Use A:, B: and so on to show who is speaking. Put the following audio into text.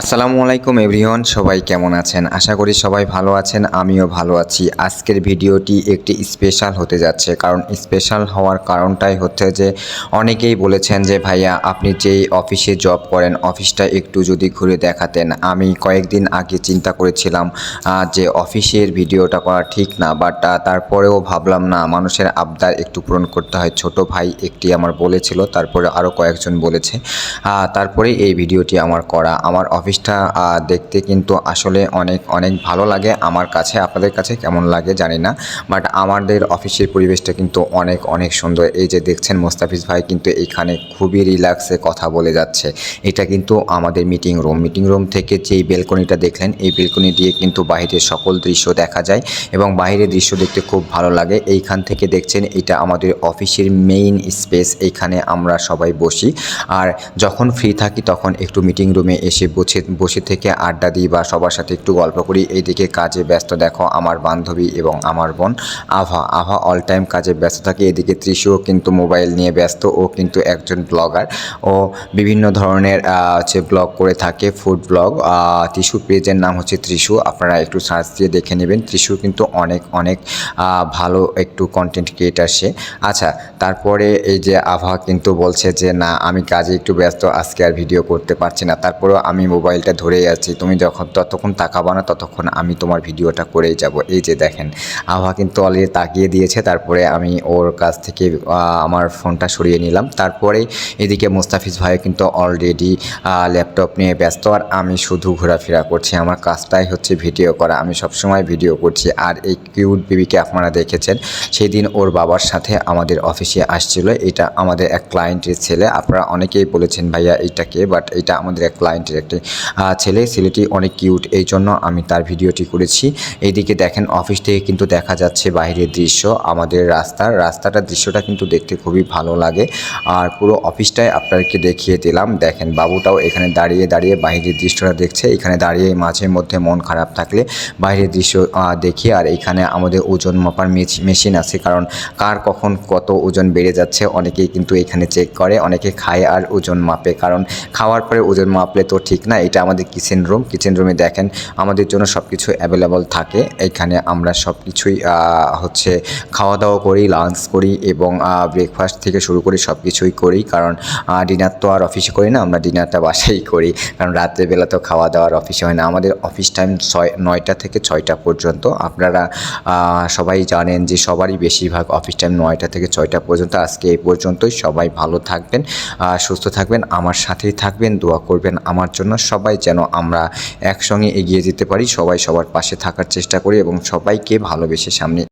A: আসসালামু আলাইকুম এভরিওয়ান, সবাই কেমন আছেন? আশা করি সবাই ভালো আছেন, আমিও ভালো আছি। আজকের ভিডিওটি একটি স্পেশাল হতে যাচ্ছে, কারণ স্পেশাল হওয়ার কারণটাই হচ্ছে যে, অনেকেই বলেছেন যে, ভাইয়া, আপনি যেই অফিসে জব করেন অফিসটা একটু যদি ঘুরে দেখাতেন। আমি কয়েকদিন আগে চিন্তা করেছিলাম যে অফিসের ভিডিওটা করা ঠিক না বাট তারপরেও ভাবলাম, না, মানুষের আবদার একটু পূরণ করতে হয়। ছোট ভাই একটি আমার বলেছিল, তারপরে আরও কয়েকজন বলেছে তারপরে এই ভিডিওটি আমার করা। আমার অফিসটা দেখতে কিন্তু আসলে অনেক অনেক ভালো লাগে আমার কাছে। আপনাদের কাছে কেমন লাগে জানি না বাট আমাদের অফিসের পরিবেশটা কিন্তু অনেক অনেক সুন্দর। এই যে দেখছেন মোস্তাফিজ ভাই কিন্তু এখানে খুবই রিল্যাক্সে কথা বলে যাচ্ছে। এটা কিন্তু আমাদের মিটিং রুম মিটিং রুম থেকে যেই বেলকনিটা দেখলেন, এই বেলকনি দিয়ে কিন্তু বাইরের সকল দৃশ্য দেখা যায় এবং বাইরের দৃশ্য দেখতে খুব ভালো লাগে। এইখান থেকে দেখছেন এটা আমাদের অফিসের মেইন স্পেস এইখানে আমরা সবাই বসি। আর যখন ফ্রি থাকি তখন একটু মিটিং রুমে এসে বসে বসে বসে থেকে আড্ডা দিই বা সবার সাথে একটু গল্প করি। এইদিকে কাজে ব্যস্ত দেখো আমার বান্ধবী এবং আমার বোন আভা। আভা অল টাইম কাজে ব্যস্ত থাকে। এদিকে ত্রিশুও কিন্তু মোবাইল নিয়ে ব্যস্ত। ও কিন্তু একজন ব্লগার ও বিভিন্ন ধরনের হচ্ছে ব্লগ করে থাকে ফুড ব্লগ ত্রিশু পেজের নাম হচ্ছে ত্রিশু। আপনারা একটু সার্চ দিয়ে দেখে নেবেন। ত্রিশু কিন্তু অনেক অনেক ভালো একটু কন্টেন্ট ক্রিয়েটার সে। আচ্ছা তারপরে এই যে আভা কিন্তু বলছে যে, না, আমি কাজে একটু ব্যস্ত। আজকে আর ভিডিও করতে পারছি না। তারপরেও আমি মোবাইলটা ধরেই আছি। তুমি যখন ততক্ষণ তাকাবা না ততক্ষণ আমি তোমার ভিডিওটা করেই যাব। এই যে দেখেন আভা কিন্তু অলরেডি তাকিয়ে দিয়েছে তারপরে আমি ওর কাছ থেকে আহ, আমার ফোনটা সরিয়ে নিলাম। তারপরে এদিকে মুস্তাফিজ ভাই কিন্তু অলরেডি ল্যাপটপ নিয়ে ব্যস্ত। আর আমি শুধু ঘোরাফেরা করছি আমার কাজটাই হচ্ছে ভিডিও করা। আমি সবসময় ভিডিও করছি। আর এই কিউট বেবিকে আপনারা দেখেছেন সেই দিন ওর বাবার সাথে আমাদের অফিসে আসছিল। এটা আমাদের এক ক্লায়েন্টের ছেলে। আপনারা অনেকেই বলেছেন ভাইয়া এইটাকে বাট এটা আমাদের এক ক্লায়েন্টের একটি আহ, ছেলে, ছেলেটি অনেক কিউট এই জন্য আমি তার ভিডিওটি করেছি। এইদিকে দেখেন অফিস থেকে কিন্তু দেখা যাচ্ছে বাইরের দৃশ্য, আমাদের রাস্তার রাস্তাটার দৃশ্যটা কিন্তু দেখতে খুবই ভালো লাগে। আর পুরো অফিসটাই আপনাদেরকে দেখিয়ে দিলাম। দেখেন, বাবুটাও এখানে দাঁড়িয়ে দাঁড়িয়ে বাইরের দৃশ্যটা দেখছে। এখানে দাঁড়িয়ে মাঝে মধ্যে মন খারাপ থাকলে বাইরের দৃশ্য দেখি। আর এখানে আমাদের ওজন মাপার মেশ- মেশিন আছে। কারণ কার কখন কত ওজন বেড়ে যাচ্ছে, অনেকেই কিন্তু এখানে চেক করে, অনেকে খায় আর ওজন মাপে। কারণ খাওয়ার পরে ওজন মাপলে তো ঠিক না এটা আমাদের কিচেন রুম কিচেন রুমে দেখেন আমাদের জন্য সব কিছু অ্যাভেলেবল থাকে। এখানে আমরা সব কিছুই হচ্ছে খাওয়া দাওয়া করি লাঞ্চ করি এবং ব্রেকফাস্ট থেকে শুরু করি সব কিছুই করি। কারণ ডিনার তো আর অফিসে করি না, আমরা ডিনারটা বাসায় করি। কারণ রাত্রেবেলা তো খাওয়া দাওয়ার অফিসে হয় না। আমাদের অফিস টাইম ছয়, নয়টা থেকে ছয়টা পর্যন্ত। আপনারা সবাই জানেন যে সবারই বেশিরভাগ অফিস টাইম নয়টা থেকে ছয়টা পর্যন্ত। আজকে এই পর্যন্তই। সবাই ভালো থাকবেন সুস্থ থাকবেন, আমার সাথেই থাকবেন, দোয়া করবেন আমার জন্য। সবাই যেন আমরা একসঙ্গে এগিয়ে যেতে পারি, সবাই সবার পাশে থাকার চেষ্টা করি এবং সবাইকে ভালোবেসে সামনে